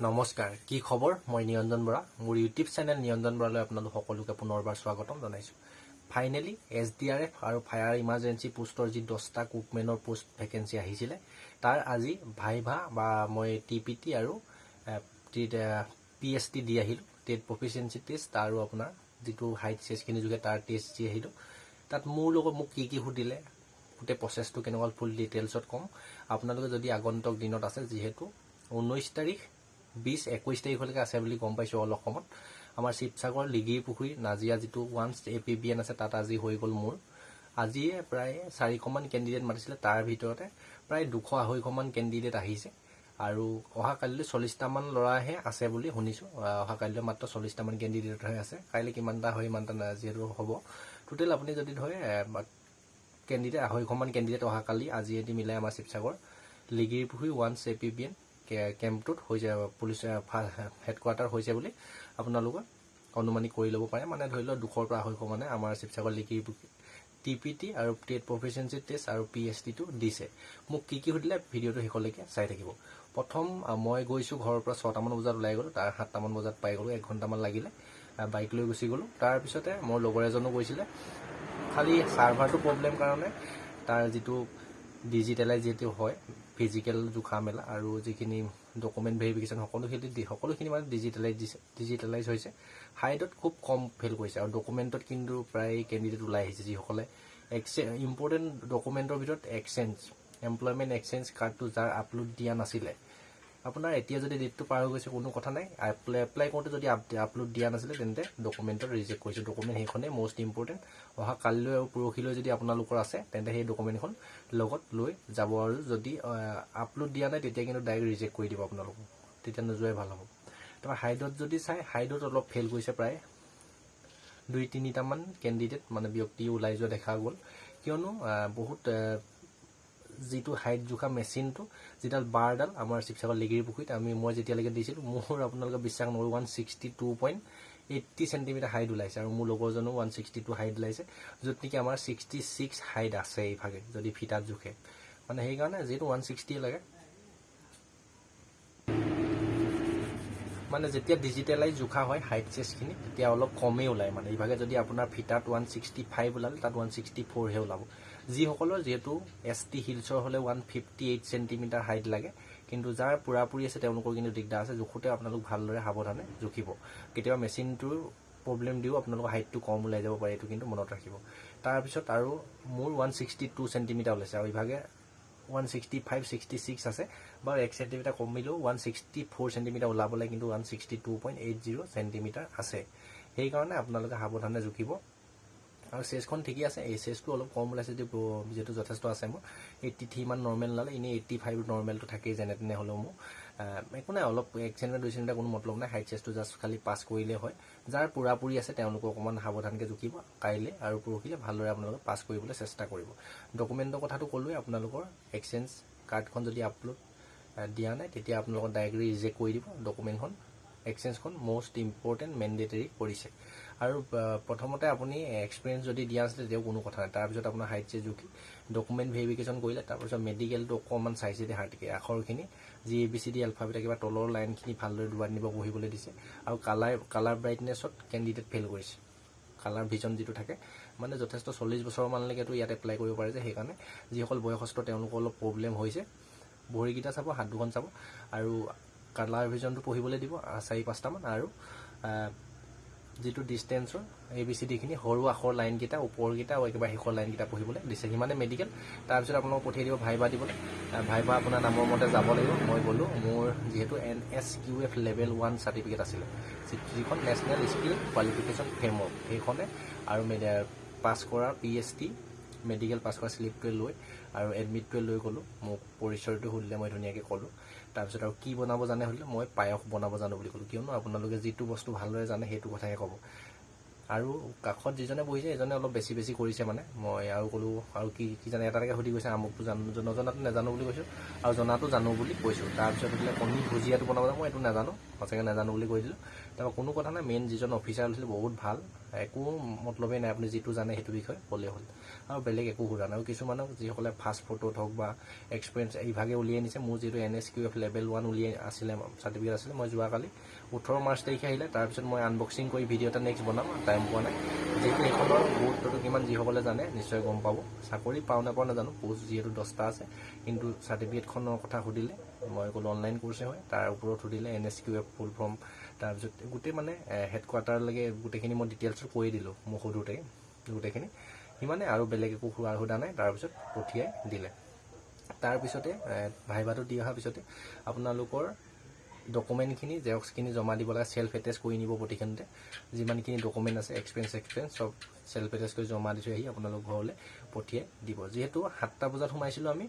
নমস্কাৰ, কি খবৰ? মই নিৰঞ্জন বৰা, মোৰ ইউটিউব চেনেল নিৰঞ্জন বৰালৈ আপোনালোক সকলোকে পুনৰবাৰ স্বাগতম জনাইছোঁ। Finally S D R F আৰু ফায়াৰ ইমাৰ্জেঞ্চি পোষ্টৰ যি দহটা কুকমেনৰ পোষ্ট ভেকেঞ্চি আহিছিলে, তাৰ আজি ভাইভা বা মই টি পি টি আৰু পি এছ টি দি আহিলোঁ। টেট প্ৰফিচিয়েঞ্চি টেষ্ট আৰু আপোনাৰ যিটো হাইট চেষ্টখিনি যোগে তাৰ টেষ্ট দি আহিলোঁ। তাত মোৰ লগত মোক কি কি সুধিলে, গোটেই প্ৰচেছটো কেনেকুৱা ফুল ডিটেইলছত ক'ম। আপোনালোকে যদি আগন্তুক দিনত আছে, যিহেতু ঊনৈছ তাৰিখ বিছ একৈছ তাৰিখলৈকে আছে বুলি গম পাইছোঁ অল অসমত আমাৰ শিৱসাগৰ লিগিৰি পুখুৰী নাজিয়া যিটো ওৱান্স এ পি বি এন আছে তাত আজি হৈ গ'ল মোৰ। আজিয়ে প্ৰায় চাৰিশমান কেণ্ডিডেট মাতিছিলে তাৰ ভিতৰতে প্ৰায় দুশ আঢ়ৈশমান কেণ্ডিডেট আহিছে। আৰু অহা কালিলৈ চল্লিছটামান ল'ৰাহে আছে বুলি শুনিছোঁ। কালিলৈ মাত্ৰ চল্লিছটামান কেণ্ডিডেটহে আছে। কাইলৈ কিমানটা হয় ইমানটা যিহেতু হ'ব। টোটেল আপুনি যদি ধৰে এ, কেণ্ডিডেট আঢ়ৈশমান কেণ্ডিডেট অহাকালি আজিয়েদি মিলাই আমাৰ শিৱসাগৰ লিগিৰি পুখুৰী ওৱান চে পি বি এন কেম্পটোত হৈছে পুলিচ হেডকোৱাৰ্টাৰ হৈছে বুলি আপোনালোকে অনুমানিক কৰি ল'ব পাৰে। মানে ধৰি লওক দুশৰ পৰা আঢ়ৈশ মানে আমাৰ শিৱসাগৰ লিগিৰি টি পি টি আৰু টেট প্ৰফিচিয়েঞ্চি টেষ্ট আৰু পি এইচ টিটো দিছে। মোক কি কি সুধিলে ভিডিঅ'টো শেষলৈকে চাই থাকিব। প্ৰথম মই গৈছোঁ ঘৰৰ পৰা ছটামান বজাত ওলাই গ'লোঁ তাৰ সাতটামান বজাত পাই গ'লোঁ এক ঘণ্টামান লাগিলে বাইক লৈ গুচি গ'লোঁ। তাৰপিছতে মোৰ লগৰ এজনো গৈছিলে। খালি ছাৰ্ভাৰটো প্ৰব্লেম কাৰণে তাৰ যিটো ডিজিটেলাইজ যিটো হয় ফিজিকেল জোখা মেলা আৰু যিখিনি ডকুমেণ্ট ভেৰিফিকেশ্যন সকলোখিনি সকলোখিনি মানে ডিজিটেলাইজ ডিজিটেলাইজ হৈছে। হাইটত খুব কম ফেইল কৰিছে আৰু ডকুমেণ্টত কিন্তু প্ৰায় কেণ্ডিডেট ওলাই আহিছে যিসকলে এক্সে ইম্পৰ্টেণ্ট ডকুমেণ্টৰ ভিতৰত এক্সচেঞ্জ এমপ্লয়মেণ্ট এক্সচেঞ্জ কাৰ্ডটো যাৰ আপলোড দিয়া নাছিলে। আপোনাৰ এতিয়া যদি ডেটটো পাৰ হৈ গৈছে, কোনো কথা নাই। এপ্লাই এপ্লাই কৰোঁতে যদি আপলোড দিয়া নাছিলে, তেন্তে ডকুমেণ্টত ৰিজেক্ট কৰিছে। ডকুমেণ্ট সেইখনেই মষ্ট ইম্পৰ্টেণ্ট অহা কালিলৈ আৰু পৰহিলৈ যদি আপোনালোকৰ আছে, তেন্তে সেই ডকুমেণ্টখন লগত লৈ যাব আৰু যদি আপলোড দিয়া নাই, তেতিয়া কিন্তু ডাইৰেক্ট ৰিজেক্ট কৰি দিব আপোনালোকক। তেতিয়া নোযোৱাই ভালো হ'ব। তাৰপৰা হাইডত যদি চাই হাইডত অলপ ফেইল কৰিছে প্ৰায় দুই, তিনিটামান কেণ্ডিডেট মানে ব্যক্তি ওলাই যোৱা দেখা গ'ল। কিয়নো বহুত যিটো হাইট জোখা মেচিনটো যিডাল বাৰডাল আমাৰ শিৱসাগৰ লিগিৰি পুখুৰীত আমি মই যেতিয়ালৈকে দিছিলোঁ, মোৰ আপোনালোকে বিশ্বাস নকৰোঁ one sixty two point eighty centimetre height ওলাইছে আৰু মোৰ লগৰজনো ওৱান ছিক্সটি টু হাইট ওলাইছে, য'ত নেকি আমাৰ ছিক্সটি ছিক্স হাইট আছে এইভাগে যদি ফিটাত জোখে। মানে সেইকাৰণে যিহেতু ওৱান ছিক্সটিয়ে লাগে। মানে যেতিয়া ডিজিটেলাইজ জোখা হয় হাইট চেষ্টখিনি তেতিয়া অলপ কমেই ওলায় মানে। ইভাগে যদি আপোনাৰ ফিটাত ওৱান ছিক্সটি ফাইভ ওলালে, তাত ওৱান ছিক্সটি ফ'ৰহে ওলাব। যিসকলৰ যিহেতু এছ টি হিলছৰ হ'লে one fifty eight centimetre height লাগে, কিন্তু যাৰ পূৰাপূৰি আছে তেওঁলোকৰ কিন্তু দিগদাৰ আছে, জোখোতে আপোনালোক ভালদৰে সাৱধানে জুখিব। কেতিয়াবা মেচিনটোৰ প্ৰব্লেম দিও, আপোনালোকৰ হাইটটো কম ওলাই যাব পাৰে, এইটো কিন্তু মনত ৰাখিব। তাৰপিছত আৰু মোৰ ওৱান ছিক্সটি টু চেণ্টিমিটাৰ ওলাইছে, আৰু ইভাগে one sixty five sixty six আছে বাৰু এক চেণ্টিমিটাৰ কমিলেও ওৱান ছিক্সটি ফ'ৰ চেণ্টিমিটাৰ ওলাবলৈ কিন্তু one sixty two point eight zero' centimetre আছে। সেইকাৰণে আপোনালোকে সাৱধানে জুখিব। আৰু চেজখন ঠিকেই আছে এই চেজটো অলপ কম ওলাইছে ব- যিহেতু যথেষ্ট আছে মোৰ। এইট্টি থ্ৰী মান নৰ্মেল ওলালে এনেই এইট্টি ফাইভ নৰ্মেলটো থাকেই যেনে তেনে হ'লেও মোৰ। একো নাই অলপ এক চেণ্টিমিটাৰ দুই চেণ্টিমিটাৰ কোনো মতলব নাই হাইট চেজটো জাষ্ট খালি পাছ কৰিলেই হয়। যাৰ পূৰাপূৰি আছে তেওঁলোকে অকণমান সাৱধানকৈ জুখিব কাইলৈ আৰু পৰহিলৈ ভালদৰে আপোনালোকে পাছ কৰিবলৈ চেষ্টা কৰিব। ডকুমেণ্টৰ কথাটো ক'লোৱে আপোনালোকৰ এক্সচেঞ্জ কাৰ্ডখন যদি আপলোড দিয়া নাই তেতিয়া আপোনালোকক ডাইৰেক্টলি ৰিজেক্ট কৰি দিব। ডকুমেণ্টখন এক্সচেঞ্জখন মষ্ট ইম্পৰ্টেণ্ট মেণ্ডেটৰী কৰিছে। আৰু প্ৰথমতে আপুনি এক্সপিৰিয়েঞ্চ যদি দিয়া আছিলে তেতিয়াও কোনো কথা নাই। তাৰপিছত আপোনাৰ হাইট চেজ ডকুমেণ্ট ভেৰিফিকেশ্যন কৰিলে, তাৰপিছত মেডিকেলটো অকণমান চাইছে দে হাৰ্টকে, আখৰখিনি, যি A B C D alphabet কিবা তলৰ লাইনখিনি ভালদৰে দুবাৰ নিব পঢ়িবলৈ দিছে, আৰু কালাৰ কালাৰ ব্ৰাইটনেছত কেণ্ডিডেট ফেইল কৰিছে। কালাৰ ভিজন যিটো থাকে মানে যথেষ্ট চল্লিছ বছৰমানলৈকেতো ইয়াত এপ্লাই কৰিব পাৰে যে, সেইকাৰণে যিসকল বয়সস্থ, তেওঁলোকৰ অলপ প্ৰব্লেম হৈছে। ভৰিকেইটা চাব, হাত দুখন চাব, আৰু কালাৰ ভিজনটো পঢ়িবলৈ দিব চাৰি পাঁচটামান আৰু যিটো ডিষ্টেঞ্চৰ এ বি চি ডিখিনি সৰু আখৰ লাইনকেইটা ওপৰকেইটা আৰু একেবাৰে শেষৰ লাইনকেইটা পঢ়িবলৈ দিছে। সিমানে মেডিকেল তাৰপিছত আপোনাক পঠিয়াই দিব ভাইবা দিবলৈ। ভাইবা আপোনাৰ নামৰ মতে যাব লাগিব। মই গ'লোঁ। মোৰ যিহেতু N S Q F level one certificate আছিলে। যিখন নেশ্যনেল স্কিল কোৱালিফিকেশ্যন ফ্ৰেমৱৰ্ক সেইখনে আৰু পাছ কৰা P H T medical pass কৰা শ্লিপটোৱে লৈ আৰু এডমিটটোৱে লৈ গ'লোঁ। মোক পৰিচয়টো সুধিলে, মই ধুনীয়াকৈ ক'লোঁ। তাৰপিছত আৰু কি বনাব জানে সুধিলে, মই পায়স বনাব জানো বুলি ক'লোঁ। কিয়নো আপোনালোকে যিটো বস্তু ভালদৰে জানে, সেইটো কথাহে ক'ব। আৰু কাষত যিজনে বহিছে, এজনে অলপ বেছি বেছি কৰিছে মানে। মই আৰু ক'লোঁ, আৰু কি কি জানে? এটা সুধি গৈছে আমুকটো জানো, নজনাটো নাজানো বুলি কৈছোঁ। আৰু জনাটো জানো বুলি কৈছোঁ। তাৰপিছত সুধিলে, কণী ভুজিয়াটো বনাব মই এইটো নাজানো। সঁচাকৈ নাজানো বুলি কৈ দিলোঁ। তাৰপৰা কোনো কথা নাই। মেইন যিজন অফিচাৰ আছিলে, বহুত ভালো। একো মতলবেই নাই আপুনি যিটো জানে সেইটো বিষয়ে ক'লেই হ'ল। আৰু বেলেগ একো সোধা নাই। কিছুমানক যিসকলে ফাষ্ট ফটোত হওক বা এক্সপিৰিয়েঞ্চ ইভাগে উলিয়াই নিছে মোৰ যিটো N S Q F level one উলিয়াই আছিলে চাৰ্টিফিকেট আছিলে মই যোৱাকালি ওঠৰ মাৰ্চ তাৰিখে আহিলে তাৰপিছত মই আনবক্সিং কৰি ভিডিঅ' এটা নেক্সট বনাম টাইম পোৱা নাই। যিহেতু সেইখনৰ গুৰুত্বটো কিমান যিসকলে জানে নিশ্চয় গম পাব। চাকৰি পাওঁ নাপাওঁ নাজানো পোষ্ট যিহেতু দহটা আছে কিন্তু চাৰ্টিফিকেটখনৰ কথা সুধিলে মই ক'লো অনলাইন কোৰ্চে হয় তাৰ ওপৰত সুধিলে N S Q F full form তাৰপিছত গোটেই মানে হেড কোৱাৰ্টাৰলৈকে গোটেইখিনি মই ডিটেইলছত কৈ দিলোঁ মোক সোধোতে গোটেইখিনি। সিমানে আৰু বেলেগ একো সোধা সোধা নাই তাৰপিছত পঠিয়াই দিলে। তাৰপিছতে ভাইভাটো দি অহাৰ পিছতে আপোনালোকৰ ডকুমেণ্টখিনি জেৰক্সখিনি জমা দিব লাগে চেল্ফ এটেচ কৰি নিব প্ৰতিখনতে। যিমানখিনি ডকুমেণ্ট আছে এক্সপেৰিয়েঞ্চ এক্সপেৰিয়েঞ্চ চব চেল্ফ এটেচ কৰি জমা দি থৈ আহি আপোনালোক ঘৰলৈ পঠিয়াই দিব। যিহেতু সাতটা বজাত সোমাইছিলোঁ আমি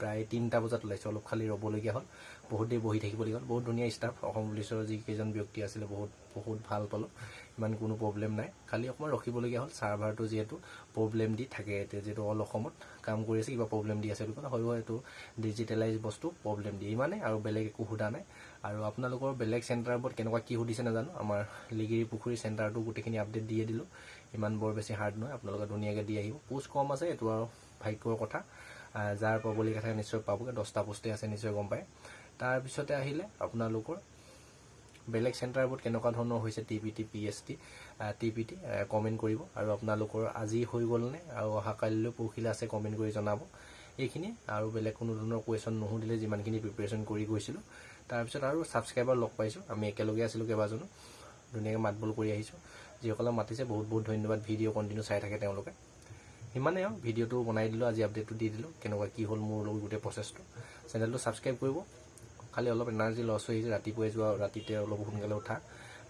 প্ৰায় তিনিটা বজাত ওলাইছোঁ অলপ খালি ৰ'বলগীয়া হ'ল। বহুত দেৰি বহি থাকিবলগীয়া হ'ল। বহুত ধুনীয়া ষ্টাফ অসম পুলিচৰ যিকেইজন ব্যক্তি আছিলে বহুত বহুত ভাল পালোঁ। ইমান কোনো প্ৰব্লেম নাই। খালি অকণমান ৰখিবলগীয়া হ'ল ছাৰ্ভাৰটো যিহেতু প্ৰব্লেম দি থাকে এতিয়া যিহেতু অল অসমত কাম কৰি আছে কিবা প্ৰব্লেম দি আছে বুলি ক'লে হয় এইটো ডিজিটেলাইজ বস্তু প্ৰব্লেম দিয়ে। ইমানে আৰু বেলেগ একো সোধা নাই। আৰু আপোনালোকৰ বেলেগ চেণ্টাৰবোৰত কেনেকুৱা কি সুধিছে নাজানো। আমাৰ লিগিৰি পুখুৰী চেণ্টাৰটো গোটেইখিনি আপডেট দিয়ে দিলোঁ। ইমান বৰ বেছি হাৰ্ড নহয় আপোনালোকে ধুনীয়াকৈ দি আহিব। পোষ্ট কম আছে এইটো আৰু ভাগ্যৰ কথা। যাৰ পাবলগীয়া থাকে নিশ্চয় পাবগৈ দহটা পোষ্টেই আছে নিশ্চয় গম পায়। তাৰপিছতে আহিলে আপোনালোকৰ বেলেগ চেণ্টাৰবোৰত কেনেকুৱা ধৰণৰ হৈছে T P T P S T T P T comment কৰিব। আৰু আপোনালোকৰ আজি হৈ গ'লনে আৰু অহা কাইলৈ পৰহিলৈ আছে কমেণ্ট কৰি জনাব। এইখিনি আৰু বেলেগ কোনো ধৰণৰ কুৱেশ্যন নুসুধিলে যিমানখিনি প্ৰিপেৰেশ্যন কৰি গৈছিলোঁ। তাৰপিছত আৰু ছাবস্ক্ৰাইবাৰ লগ পাইছোঁ। আমি একেলগে আছিলোঁ কেইবাজনো। ধুনীয়াকৈ মাত বোল কৰি আহিছোঁ। যিসকলে মাতিছে বহুত বহুত ধন্যবাদ। ভিডিঅ' কণ্টিনিউ চাই থাকে তেওঁলোকে। সিমানেই আৰু। ভিডিঅ'টো বনাই দিলোঁ, আজি আপডেটটো দি দিলোঁ, কেনেকুৱা কি হ'ল মোৰ লগত গোটেই প্ৰচেছটো চেনেলটো ছাবস্ক্ৰাইব কৰিব। খালি অলপ এনাৰ্জি লছ হৈ আহিছে, ৰাতিপুৱাই যোৱা, ৰাতিতে অলপ সোনকালে উঠা।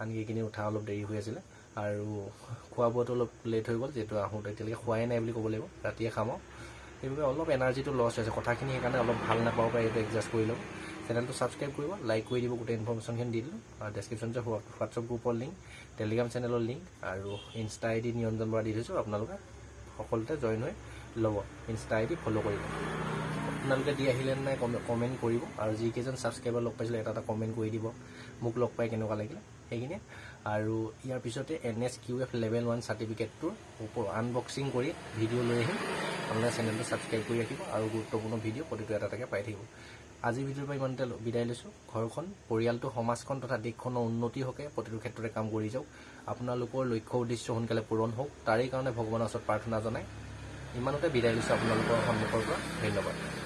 আনকি এইখিনি উঠা অলপ দেৰি হৈ আছিলে। আৰু খোৱা বোৱাটো অলপ লেট হৈ গ'ল, যিহেতু আহোঁতে এতিয়ালৈকে খোৱাই নাই বুলি ক'ব লাগিব, ৰাতিয়ে খাম আৰু। সেইবাবে অলপ এনাৰ্জিটো লছ হৈছে কথাখিনি সেইকাৰণে অলপ ভালো নাপাব পাৰে এইটো এডজাষ্ট কৰি ল'ব চেনেলটো ছাবস্ক্ৰাইব কৰিব লাইক কৰি দিব, গোটেই ইনফৰ্মেশ্যনখিনি দি দিলোঁ। আৰু ডেছক্ৰিপশ্যন যে হোৱাটছআপ গ্ৰুপৰ লিংক টেলিগ্ৰাম চেনেলৰ লিংক আৰু insta I D Niranjan Bora দি থৈছোঁ আপোনালোকে। সকলোতে জইন হৈ ল'ব। ইনষ্টা আই ডি ফ'ল' কৰিব। আপোনালোকে দি নাই কমেণ্ট কৰিব। আৰু যিকেইজন ছাবস্ক্ৰাইবাৰ লগ পাইছিলে এটা এটা কমেণ্ট কৰি দিব। মোক লগ পাই কেনেকুৱা লাগিলে, সেইখিনিয়ে। আৰু ইয়াৰ পিছতে N S Q F level one চাৰ্টিফিকেটটোৰ ওপৰ আনবক্সিং কৰি ভিডিঅ' লৈ আহিম। আপোনালোকে চেনেলটো ছাবস্ক্ৰাইব কৰি ৰাখিব। আৰু গুৰুত্বপূৰ্ণ ভিডিঅ' প্ৰতিটো এটা পাই থাকিব। আজিৰ ভিডিঅ'ৰ পৰা ইমানতে বিদায় লৈছোঁ। ঘৰখন, পৰিয়ালটো, সমাজখন তথা দেশখনৰ উন্নতি হকে প্ৰতিটো ক্ষেত্ৰতে কাম কৰি যাওক। আপোনালোকৰ লক্ষ্য উদ্দেশ্য সোনকালে পূৰণ হওক। তাৰেই কাৰণে ভগৱানৰ ওচৰত প্ৰাৰ্থনা জনাই ইমানতে বিদায় লৈছোঁ আপোনালোকৰ সন্মুখৰ পৰা। ধন্যবাদ।